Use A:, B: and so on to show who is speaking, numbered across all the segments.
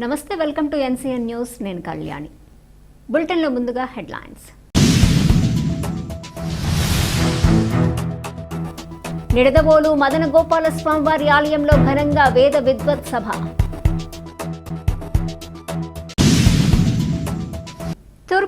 A: నమస్తే welcome to NCN news. నేను కళ్యాణి. బులెటిన్లో ముందుగా హెడ్లైన్స్. నిడదవోలు మదన గోపాల స్వామివారి ఆలయంలో ఘనంగా వేద విద్వత్ సభ.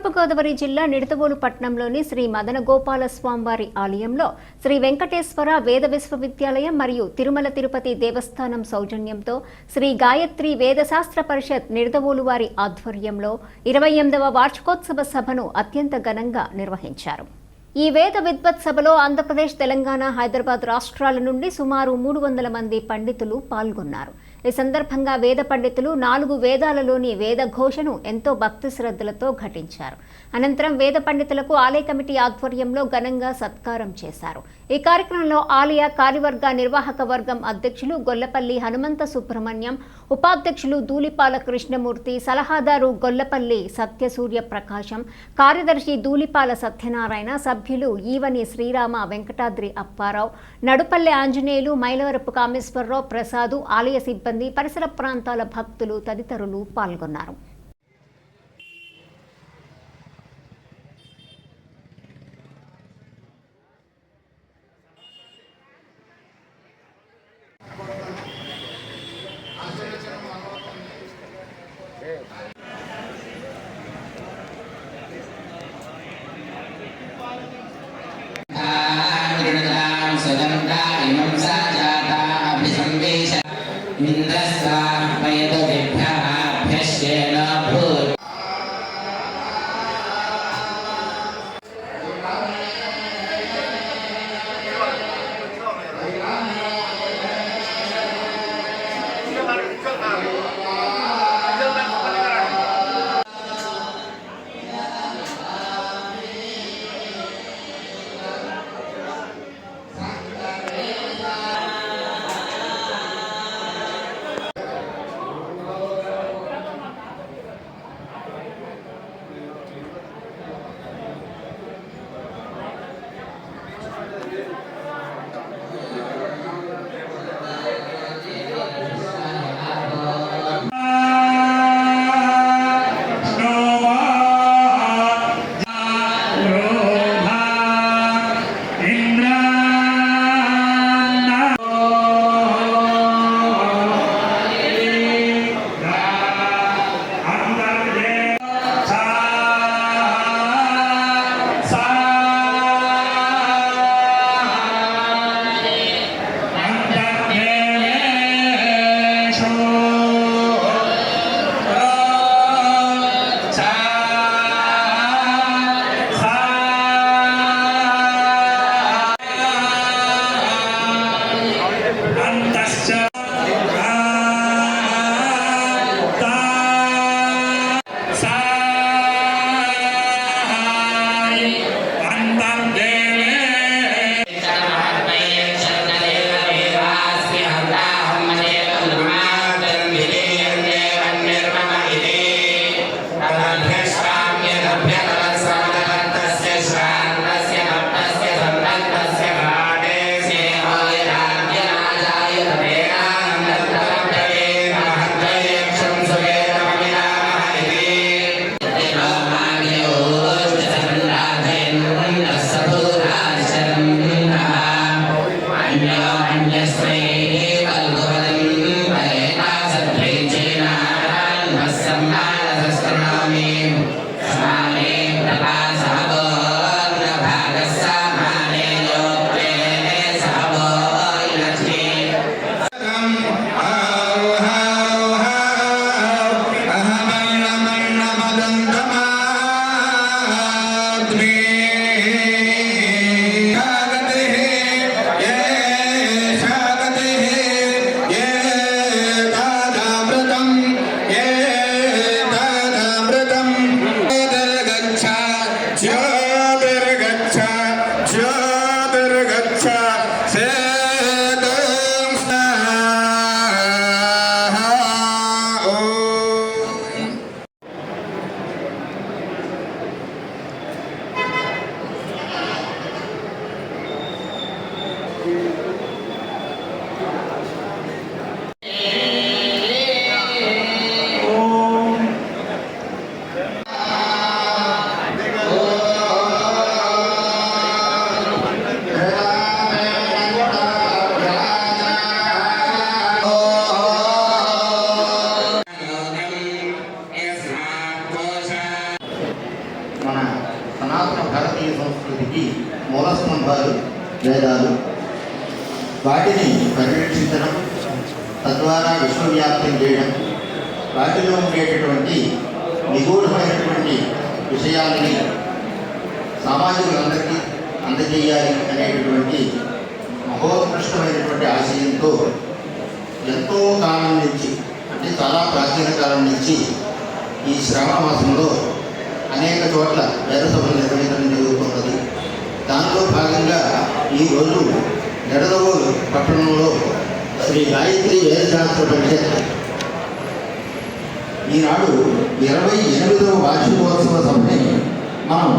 A: తూర్పుగోదావరి జిల్లా నిడతవోలు పట్టణంలోని శ్రీ మదన గోపాలస్వామివారి ఆలయంలో శ్రీ వెంకటేశ్వర వేద విశ్వవిద్యాలయం మరియు తిరుమల తిరుపతి దేవస్థానం సౌజన్యంతో శ్రీ గాయత్రి వేదశాస్త్ర పరిషత్ నిడతవోలు వారి ఆధ్వర్యంలో ఇరవై ఎనిమిదవ వార్షికోత్సవ సభను అత్యంత ఘనంగా నిర్వహించారు. ఈ వేద విద్వత్ సభలో ఆంధ్రప్రదేశ్ తెలంగాణ హైదరాబాద్ రాష్ట్రాల నుండి సుమారు మూడు వందల మంది పండితులు పాల్గొన్నారు. ఈ సందర్భంగా వేద పండితులు నాలుగు వేదాలలోని వేద ఘోషను ఎంతో భక్తి శ్రద్ధలతో ఘటించారు. అనంతరం వేద పండితులకు ఆలయ కమిటీ ఆధ్వర్యంలో ఘనంగా సత్కారం చేశారు. ఈ కార్యక్రమంలో ఆలయ కార్యవర్గ నిర్వాహక వర్గం అధ్యక్షులు గొల్లపల్లి హనుమంత సుబ్రహ్మణ్యం ఉపాధ్యక్షులు దూలిపాల కృష్ణమూర్తి సలహాదారు గొల్లపల్లి సత్యసూర్య ప్రకాశం కార్యదర్శి దూలిపాల సత్యనారాయణ సభ్యులు సభ్యులు ఈవని శ్రీరామ వెంకటాద్రి అప్పారావు నడుపల్లి ఆంజనేయులు మైలవరపు కామేశ్వరరావు ప్రసాదు ఆలయ సిబ్బంది పరిసర ప్రాంతాల భక్తులు తదితరులు పాల్గొన్నారు.
B: इमं सा जाता अभिसंवेश इन्द्रस्वार्पयतु
C: వేదాలు వాటిని పరిరక్షించడం తద్వారా విశ్వవ్యాప్తం చేయడం వాటిలో ఉండేటటువంటి నిగూఢమైనటువంటి విషయాలని సామాజికులందరికీ అందజేయాలి అనేటటువంటి మహోత్కృష్టమైనటువంటి ఆశయంతో ఎంతో కాలం నుంచి అంటే చాలా ప్రాచీన కాలం నుంచి ఈ శ్రావణ మాసంలో అనేక చోట్ల వేద సభలు నిర్వహించడం జరుగుతున్నది. దానిలో భాగంగా ఈరోజు ఎడదవోలు పట్టణంలో శ్రీ గాయత్రి వేదశాస్త్ర పరిషత్. ఈనాడు ఇరవై ఎనిమిదవ వార్షికోత్సవ సభని మనం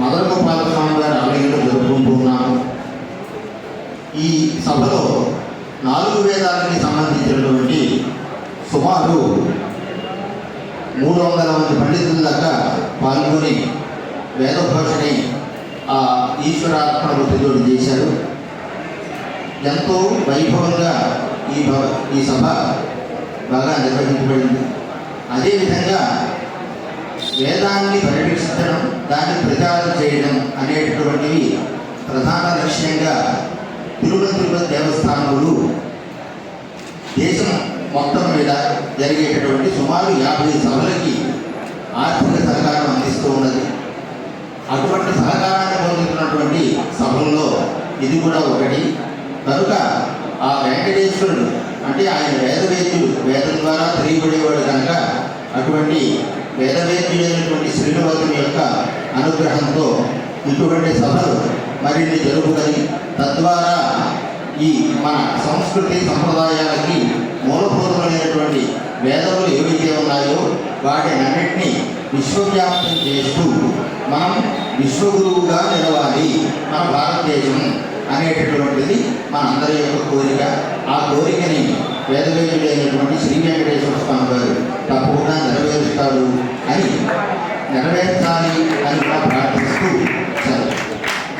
C: మదన గోపాల స్వామి గారి ఆలయంలో జరుపుకుంటున్నాము. ఈ సభలో నాలుగు వేదాలకి సంబంధించినటువంటి సుమారు మూడు వందల మంది పండితుల దాకా పాల్గొని వేదభాషని ఆ ఈశ్వరాత్మకు తిరుగుడు చేశారు. ఎంతో వైభవంగా ఈ భవ ఈ సభ బాగా నిర్వహించబడింది. అదేవిధంగా వేదాన్ని పరిరక్షించడం దాన్ని ప్రచారం చేయడం అనేటటువంటివి ప్రధాన లక్ష్యంగా తిరుమల తిరుపతి దేవస్థానములు దేశం మొత్తం మీద జరిగేటటువంటి సుమారు యాభై సభలకి ఆర్థిక సహకారం ఇది కూడా ఒకటి. కనుక ఆ వెంకటేశ్వరుడు అంటే ఆయన వేదవేద్యుడు వేదం ద్వారా తెలియబడేవాడు కనుక అటువంటి వేదవేద్యుడైనటువంటి శ్రీనివాసుని యొక్క అనుగ్రహంతో ఇటువంటి సభలు మరిన్ని జరుపుకొని తద్వారా ఈ మన సంస్కృతి సంప్రదాయాలకి మూలపూర్వమైనటువంటి వేదములు ఏవైతే ఉన్నాయో వాటినన్నింటినీ విశ్వవ్యాప్తం చేస్తూ మనం విశ్వగురువుగా నిలవాలి మన భారతదేశం అనేటటువంటిది మన అందరి యొక్క కోరిక. ఆ కోరికని వేదవేదుడైనటువంటి శ్రీ వెంకటేశ్వర స్వామి గారు తప్పకుండా నెరవేరుస్తారు అని నెరవేర్చాలి అని కూడా ప్రార్థిస్తూ